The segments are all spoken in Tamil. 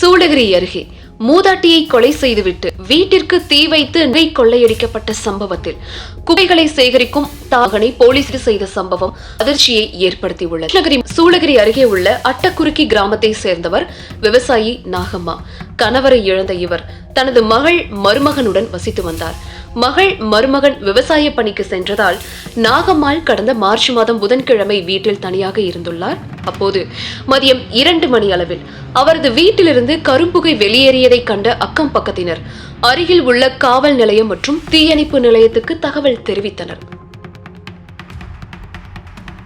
சூளகிரி அருகே மூதாட்டியை கொலை செய்துவிட்டு வீட்டிற்கு தீ வைத்து நகை கொள்ளையடிக்கப்பட்ட சம்பவத்தில் குகைகளை சேகரிக்கும் தாகனை போலீஸ் செய்த சம்பவம் அதிர்ச்சியை ஏற்படுத்தியுள்ளது. கிருஷ்ணகிரி சூளகிரி அருகே உள்ள அட்டக்குறுக்கி கிராமத்தை சேர்ந்தவர் விவசாயி நாகம்மா. கணவரை இழந்த இவர் தனது மகள் மருமகனுடன் வசித்து வந்தார். மகள் மருமகன் விவசாய பணிக்கு சென்றதால் நாகம்மாள் கடந்த மார்ச் மாதம் புதன்கிழமை வீட்டில் தனியாக இருந்துள்ளார். அப்போது மதியம் இரண்டு மணி அளவில் அவரது வீட்டிலிருந்து கரும்புகை வெளியேறியதை கண்ட அக்கம் பக்கத்தினர் அருகில் உள்ள காவல் நிலையம் மற்றும் தீயணைப்பு நிலையத்துக்கு தகவல் தெரிவித்தனர்.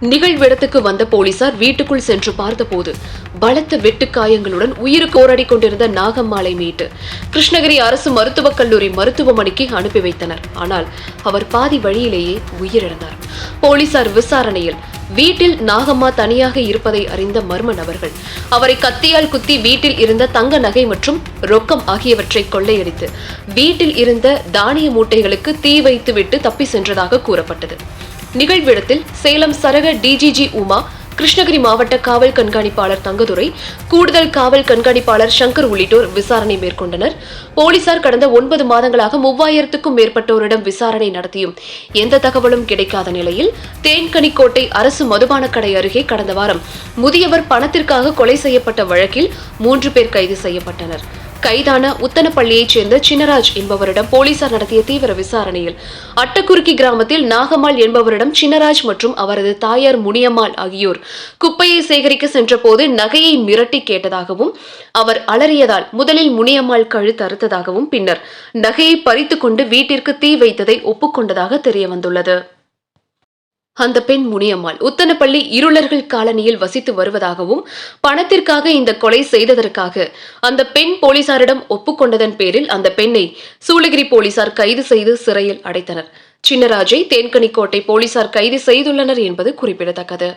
நிகழ்விடத்துக்கு வந்த போலீசார் வீட்டுக்குள் சென்று பார்த்தபோது பலத்த வெட்டு காயங்களுடன் உயிருக்கு போராடி கொண்டிருந்த நாகம்மாளை மீட்டு கிருஷ்ணகிரி அரசு மருத்துவக் கல்லூரி மருத்துவமனைக்கு அனுப்பி வைத்தனர். ஆனால் அவர் பாதி வழியிலேயே உயிரிழந்தார். போலீசார் விசாரணையில் வீட்டில் நாகம்மா தனியாக இருப்பதை அறிந்த மர்ம நபர்கள் அவரை கத்தியால் குத்தி வீட்டில் இருந்த தங்க நகை மற்றும் ரொக்கம் ஆகியவற்றை கொள்ளையடித்து வீட்டில் இருந்த தானிய மூட்டைகளுக்கு தீ வைத்துவிட்டு தப்பி சென்றதாக கூறப்பட்டது. நிகழ்விடத்தில் சேலம் சரக டிஜிஜி உமா கிருஷ்ணகிரி மாவட்ட காவல் கண்காணிப்பாளர் தங்கதுரை கூடுதல் காவல் கண்காணிப்பாளர் சங்கர் உள்ளிட்டோர் விசாரணை மேற்கொண்டனர். போலீசார் கடந்த ஒன்பது மாதங்களாக மூவாயிரத்துக்கும் மேற்பட்டோரிடம் விசாரணை நடத்தியும் எந்த தகவலும் கிடைக்காத நிலையில் தேன்கனிக்கோட்டை அரசு மதுபான கடை அருகே கடந்த வாரம் முதியவர் பணத்திற்காக கொலை செய்யப்பட்ட வழக்கில் மூன்று பேர் கைது செய்யப்பட்டனர். கைதான உத்தனப்பள்ளியைச் சேர்ந்த சின்னராஜ் என்பவரிடம் போலீசார் நடத்திய தீவிர விசாரணையில் அட்டக்குருக்கி கிராமத்தில் நாகம்மாள் என்பவரிடம் சின்னராஜ் மற்றும் அவரது தாயார் முனியம்மாள் ஆகியோர் குப்பையை சேகரிக்க சென்றபோது நகையை மிரட்டி கேட்டதாகவும் அவர் அலறியதால் முதலில் முனியம்மாள் கழுத்து அறுத்ததாகவும் பின்னர் நகையை பறித்துக்கொண்டு வீட்டிற்கு தீ வைத்ததை ஒப்புக்கொண்டதாக தெரியவந்துள்ளது. அந்த பெண் முனியம்மாள். உத்தனப்பள்ளி இருளர்கள் காலனியில் வசித்து வருவதாகவும் பணத்திற்காக இந்த கொலை செய்ததற்காக அந்த பெண் போலீசாரிடம் ஒப்புக்கொண்டதன் பேரில் அந்த பெண்ணை சூளகிரி போலீசார் கைது செய்து சிறையில் அடைத்தனர். சின்னராஜை தேன்கனிக்கோட்டை போலீசார் கைது செய்துள்ளனர் என்பது குறிப்பிடத்தக்கது.